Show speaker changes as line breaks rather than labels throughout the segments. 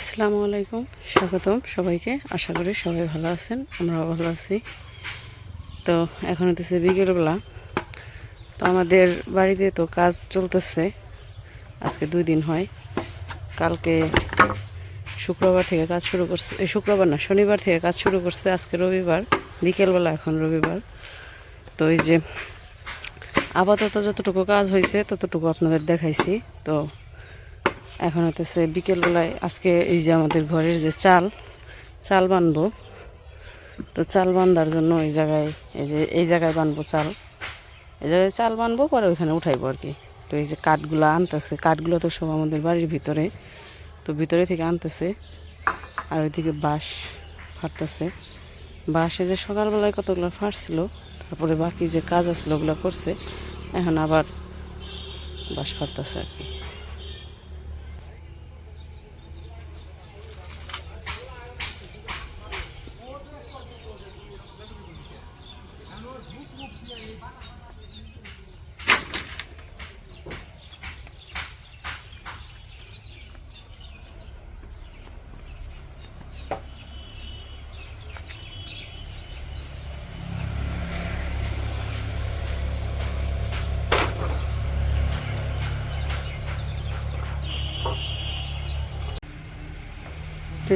আসসালামু আলাইকুম, স্বাগতম সবাইকে। আশা করি সবাই ভালো আছেন, আমরাও ভালো আছি। তো এখন হতেছে বিকেলবেলা। তো আমাদের বাড়িতে তো কাজ চলতেছে, আজকে দুই দিন হয়। কালকে শুক্রবার থেকে কাজ শুরু করছে, এই শুক্রবার না, শনিবার থেকে কাজ শুরু করছে, আজকে রবিবার, বিকেলবেলা এখন রবিবার। তো এই যে আপাতত যতটুকু কাজ হয়েছে ততটুকু আপনাদের দেখাইছি। তো এখন হতেছে বিকেলবেলায় আজকে এই যে আমাদের ঘরের যে চাল চাল বানবো। তো চাল বান্ধার জন্য এই জায়গায়, এই যে, এই জায়গায় বানবো চাল। এই জায়গায় চাল বানবো, পরে ওইখানে উঠাইবো আর কি। তো এই যে কাঠগুলো আনতেছে, কাঠগুলো তো সব আমাদের বাড়ির ভিতরে। তো ভিতরে থেকে আনতেছে, আর ওইদিকে বাঁশ ফাটতেছে। বাঁশে যে সকালবেলায় কতগুলো ফাটছিল, তারপরে বাকি যে কাজ আছিল ওগুলো করছে, এখন আবার বাঁশ ফাটতেছে আর কি।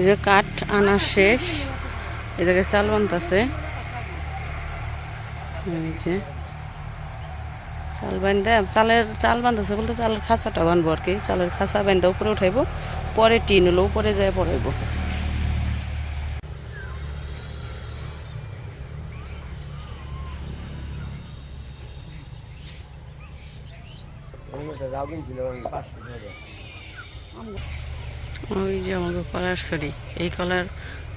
যে কাঠ আনা শেষ। এদিকে চাল বানতেছে। যে চাল বান্ধে চালের চাল বান্ধছে বলতে চালের খাঁচাটা বানবো আর কি। চালের খাঁচা বান্ধে উপরে উঠাইবো পরে টিন হলো উপরে যায় পড়াইবো ওই যে আমাকে কলার ছড়ি এই কলার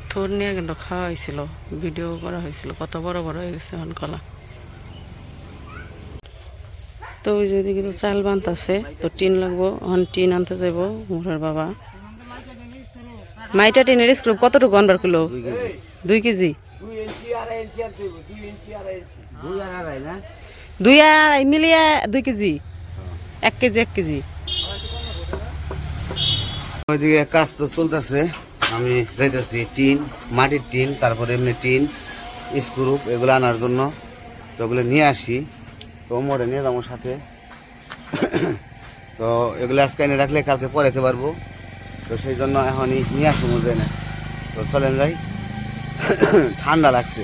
থোর নিয়ে কিন্তু খাওয়া হয়েছিল ভিডিও করা হয়েছিল কত বড় বড় হয়ে গেছে এখন কলা। তো ওই যে ওইদিকে তো চাল বানতাছে তো টিন লাগবো এখন টিন আনতে যাব মোহরের বাবা। মাইটা টিনের স্ক্রুপ কতটুকু আনবার কিলো দুই কেজি। দুই আড়াই মিলিয়ে দুই কেজি? এক কেজি এক কেজি।
ওইদিকে কাজ তো চলতেছে। আমি যাইতেছি টিন, মাটির টিন, তারপরে এমনি টিন, স্ক্রুপ এগুলো আনার জন্য। তো ওগুলো নিয়ে আসি। তো মোড়ে নিয়ে যাব সাথে। তো এগুলো আজকে এনে রাখলে কালকে পরেতে পারব। তো সেই জন্য এখনই নিয়ে আসব যায় না তো চলেন যাই। ঠান্ডা লাগছে।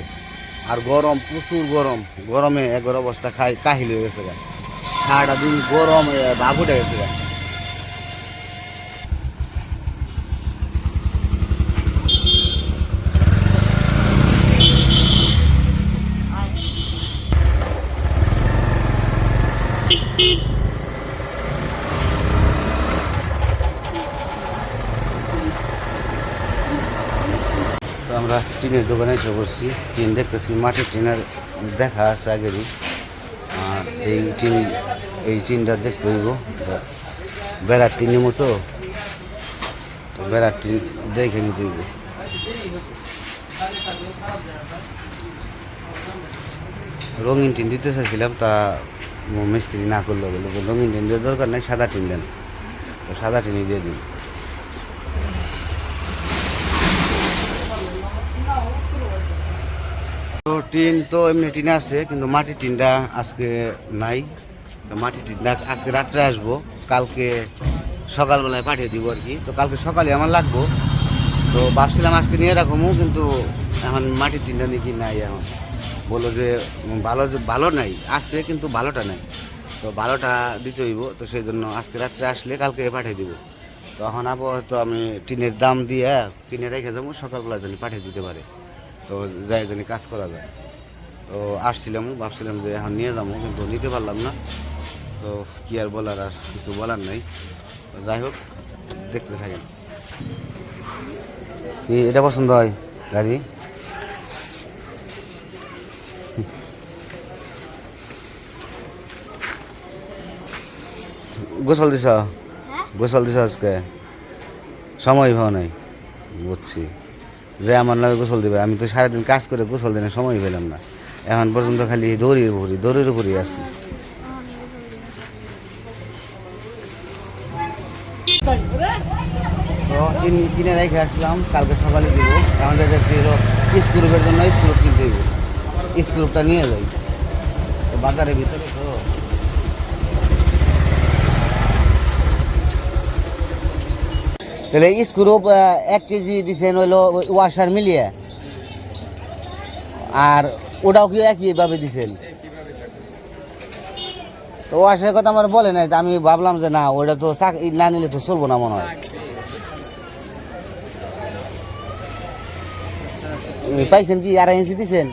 আর গরম, প্রচুর গরম। গরমে একবার অবস্থা খাই কাহিল হয়ে গেছে গা। সারাটা দিন গরম ভাব উঠে গেছে গা। আমরা টিনের দোকানে এসে পড়ছি টিন দেখতেছি মাটির টিনের দেখা আছে আগেরই। আর এই টিন, এই টিনটা দেখতে হইব। বেড়ার টিনের মতো। তো বেড়ার টিন দেখে নিতে হইব। রঙিন টিন দিতে চাইছিলাম, তা মিস্ত্রি না করল বলে রঙিন টিন দেওয়ার দরকার নেই, সাদা টিন দেন। তো সাদা টিনই দিয়ে দিই তো টিন তো এমনি টিন আছে, কিন্তু মাটির টিনটা আজকে নাই। তো মাটির টিনটা আজকে রাত্রে আসব, কালকে সকালবেলায় পাঠিয়ে দিব আর কি। তো কালকে সকালে আমার লাগবো। তো ভাবছিলাম আজকে নিয়ে রাখব, কিন্তু এখন মাটির টিনটা নাকি নাই এখন। বলল যে ভালো যে, ভালো নাই, আসছে কিন্তু ভালোটা নাই। তো ভালোটা দিতে হইব, তো সেই জন্য আজকে রাত্রে আসলে কালকে পাঠিয়ে দিব। তো এখন আপাতত আমি টিনের দাম দিয়ে কিনে রেখে যাব, সকালবেলা জানি পাঠিয়ে দিতে পারে। তো যাই জানি কাজ করা যায়। তো আসছিলাম, ভাবছিলাম যে এখন নিয়ে যাব, কিন্তু নিতে পারলাম না। তো কি আর বলার, আর কিছু বলার নাই। যাই হোক, দেখতে থাকেন। এটা পছন্দ হয়, গাড়ি? গোসল দিছ? গোসল দিছ আজকে? সময় ভাও নাই। বুঝছি। যে আমার লাগে গোসল দিবে আমি তো সারাদিন কাজ করে গোসল দিনে সময় পেলাম না। এখন পর্যন্ত খালি দৌড়ির উপরই দৌড়ির উপরই আছি। তো কিনে রেখে আসলাম কালকে সকালে দিব। আমাদের কাছে হলো স্ক্রুপের জন্য স্ক্রুপ কিনতে দিব স্ক্রুপটা নিয়ে যাই। তো বাজারের ভিতরে তো তাহলে স্ক্রুপ এক কেজি দিছেন হইল ওয়াশার মিলিয়ে। আর ওটাও কি একইভাবে দিছেন? তো ওয়াশের কথা আমার বলে নাই আমি ভাবলাম যে না ওটা তো চাক না নিলে তো চলবো না মনে হয়। পাইছেন কি? আড়াই ইঞ্চি দিছেন?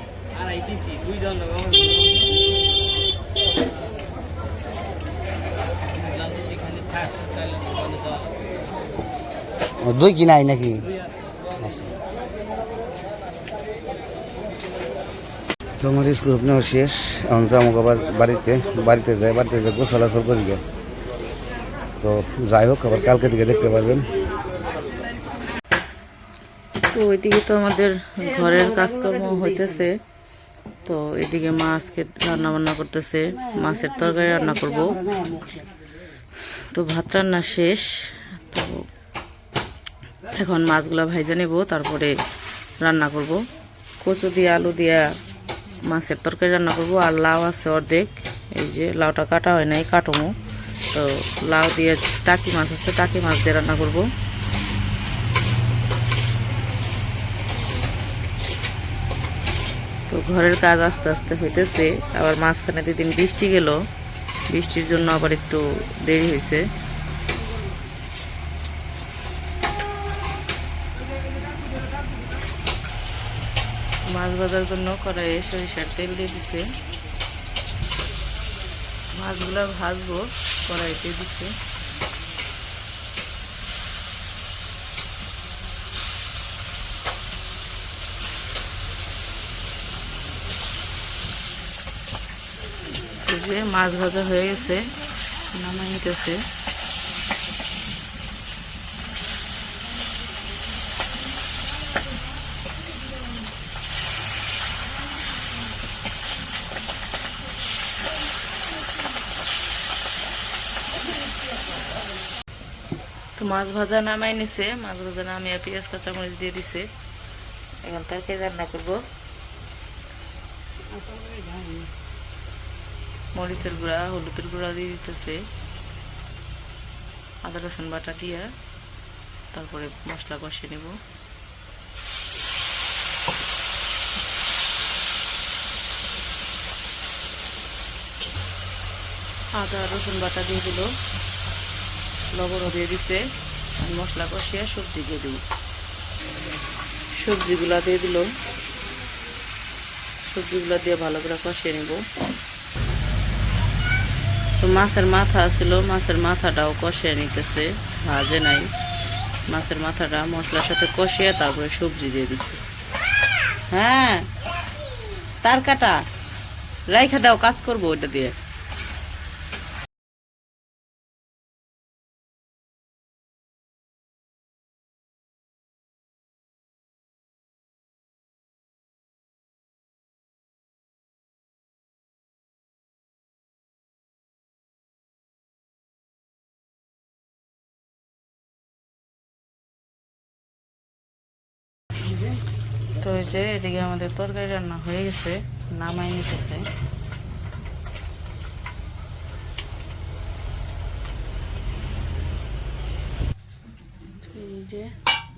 দুই কি নাই নাকি? তো আমার স্কুল নেওয়া শেষ এখন যাব আবার বাড়িতে বাড়িতে যাই বাড়িতে যাই গোসলাচল করি গে। তো যাই হোক আবার কালকে দিকে দেখতে পারবেন।
তো ওইদিকে তো আমাদের ঘরের কাজকর্ম হইতেছে। তো এদিকে মা আজকে রান্না বান্না করতেছে মাছের তরকারি রান্না করব। তো ভাত রান্না শেষ তো এখন মাছগুলো ভাইজা নেব, তারপরে রান্না করব। কচু দিয়ে, আলু দিয়ে মাছের তরকারি রান্না করব, আর লাউ আছে অর্ধেক। এই যে লাউটা কাটা হয় নাই, কাটমো। তো লাউ দিয়ে টাকি মাছ আছে, টাকি মাছ দিয়ে রান্না করব। তো ঘরের কাজ আস্তে আস্তে হইতেছে, আবার মাঝখানে দুদিন বৃষ্টি গেল। বৃষ্টির জন্য আবার একটু দেরি হয়েছে মাছ ভাজার জন্য কড়াইয়ে সরিষার তেল দিয়ে দিছে। মাছগুলো ভাজবো, কড়াইতে দিছে। যে মাছ ভাজা হয়ে গেছে, নামাই নিতেছে। তো মাছ ভাজা নামাই নিছে। মাছ ভাজা নামিয়ে পেঁয়াজ, কাঁচামরিচ দিয়ে দিছে। এখন তরকারি রান্না করব। মরিচের গুঁড়া, হলুদের গুঁড়া দিয়ে দিতেছে। আদা, রসুন বাটা দিয়া তারপরে মশলা কষে নেব। আদা, রসুন বাটা দিয়ে দিল। লবণও দিয়ে দিছে। আর মশলা কষিয়ে সবজি দিয়ে দেব। সবজিগুলা দিয়ে দিল সবজিগুলো দিয়ে ভালো করে কষিয়ে নেব। তো মাছের মাথা ছিল মাছের মাথাটাও কষিয়ে নিতেছে। ভাজে নাই। মাছের মাথাটা মশলার সাথে কষিয়ে তারপরে সবজি দিয়ে দিছে। হ্যাঁ। তার কাটা। রাইখা দাও, কাজ করব ওইটা দিয়ে। তো এই যে এদিকে আমাদের তরকারি রান্না হয়ে গেছে, নামাই নিতেছে।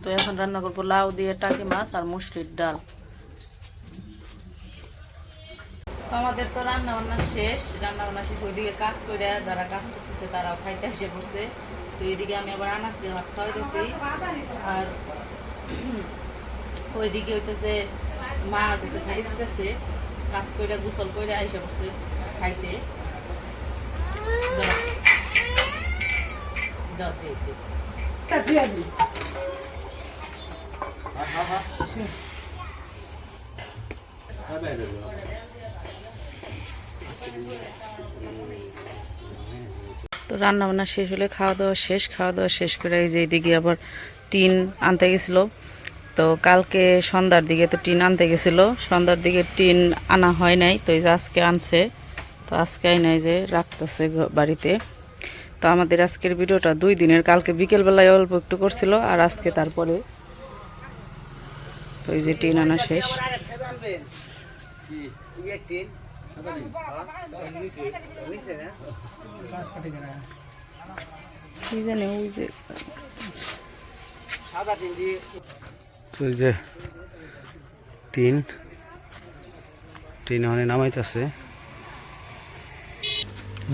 তো এখন রান্না করব লাউ দিয়ে টাকি মাছ আর মুসরির ডাল। আমাদের তো রান্না বান্না শেষ রান্না বান্না শেষ, ওইদিকে কাজ করে যারা কাজ করতেছে তারাও খাইতে এসে পড়ছে। তো এইদিকে আমি আবার আনাছি ভাত খাওয়াইতেছি আর ওইদিকে হইতেছে মা হইতেছে খাইতে দিতেছে কাজ কইরা গোসল কইরা আইসা পড়ছে খাইতে। তো রান্না বান্না শেষ হলে খাওয়া দাওয়া শেষ খাওয়া দাওয়া শেষ করে এই যে এদিকে আবার টিন আনতে গেছিল। তো কালকে সন্ধ্যার দিকে তো টিন আনতে গেছিল। সন্ধ্যার দিকে টিন আনা হয় নাই, তো যে আজকে আনছে। তো আজকে নাই যে, রাখতেছে বাড়িতে। তো আমাদের আজকের ভিডিওটা দুই দিনের, কালকে বিকেলবেলায় অল্প একটু করছিল, আর আজকে তারপরে তো যে টিন আনা শেষ। কি জানি, ওই যে
ওই যে টিন টিন ওখানে নামাইতেছে।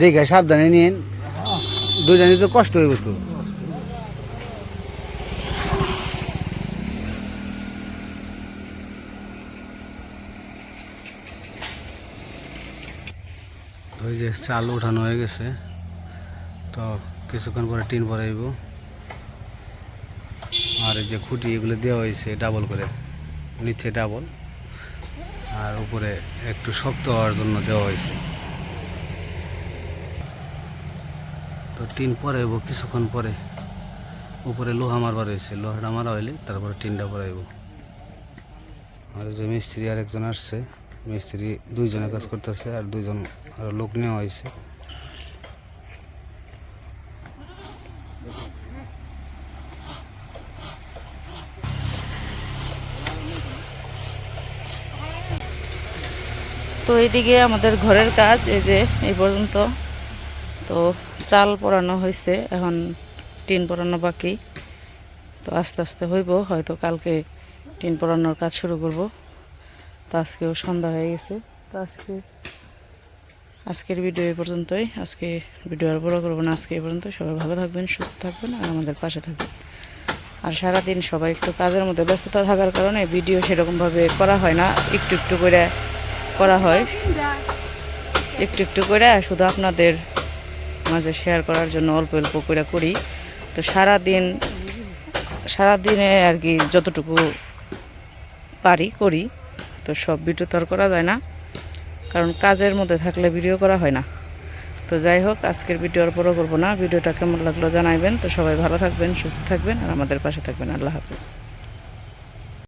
দেখে সাবধানে নিন দুজনে তো কষ্ট হইব তো। ওই যে চাল উঠানো হয়ে গেছে। তো কিছুক্ষণ পরে টিন পরাইব আর এই যে খুঁটি, এগুলো দেওয়া হয়েছে ডাবল করে। নিচে ডাবল আর উপরে একটু শক্ত হওয়ার জন্য দেওয়া হয়েছে। তো টিন পরে হইব কিছুক্ষণ পরে। উপরে লোহা মারবার হয়েছে, লোহাটা মারা হইলে তারপরে টিনটা পরাইব আর যে মিস্ত্রি আর একজন আসছে, মিস্ত্রি দুইজনে কাজ করতেছে আর দুইজন আরও লোক নেওয়া হয়েছে।
তো এইদিকে আমাদের ঘরের কাজ, এই যে এই পর্যন্ত। তো চাল পরানো হয়েছে, এখন টিন পরানো বাকি। তো আস্তে আস্তে হইব, হয়তো কালকে টিন পরানোর কাজ শুরু করব। তো আজকেও সন্ধ্যা হয়ে গেছে। তো আজকে, আজকের ভিডিও এই পর্যন্তই। আজকে ভিডিও আর বড় করব না আজকে এই পর্যন্ত। সবাই ভালো থাকবেন, সুস্থ থাকবেন আর আমাদের পাশে থাকবেন। আর সারাদিন সবাই একটু কাজের মধ্যে ব্যস্ততা থাকার কারণে ভিডিও সেরকমভাবে করা হয় না। একটু একটু করে করা হয়। একটু একটু করে শুধু আপনাদের মাঝে শেয়ার করার জন্য অল্প অল্প করে করি। তো সারাদিন, সারাদিনে আর কি যতটুকু পারি করি, তো সব ভিডিও তো আর করা যায় না। কারণ কাজের মধ্যে থাকলে ভিডিও করা হয় না। তো যাই হোক, আজকের ভিডিও আর বড় করব না। ভিডিওটা কেমন লাগল জানাইবেন। তো সবাই ভালো থাকবেন, সুস্থ থাকবেন, আর আমাদের পাশে থাকবেন। আল্লাহ হাফিজ।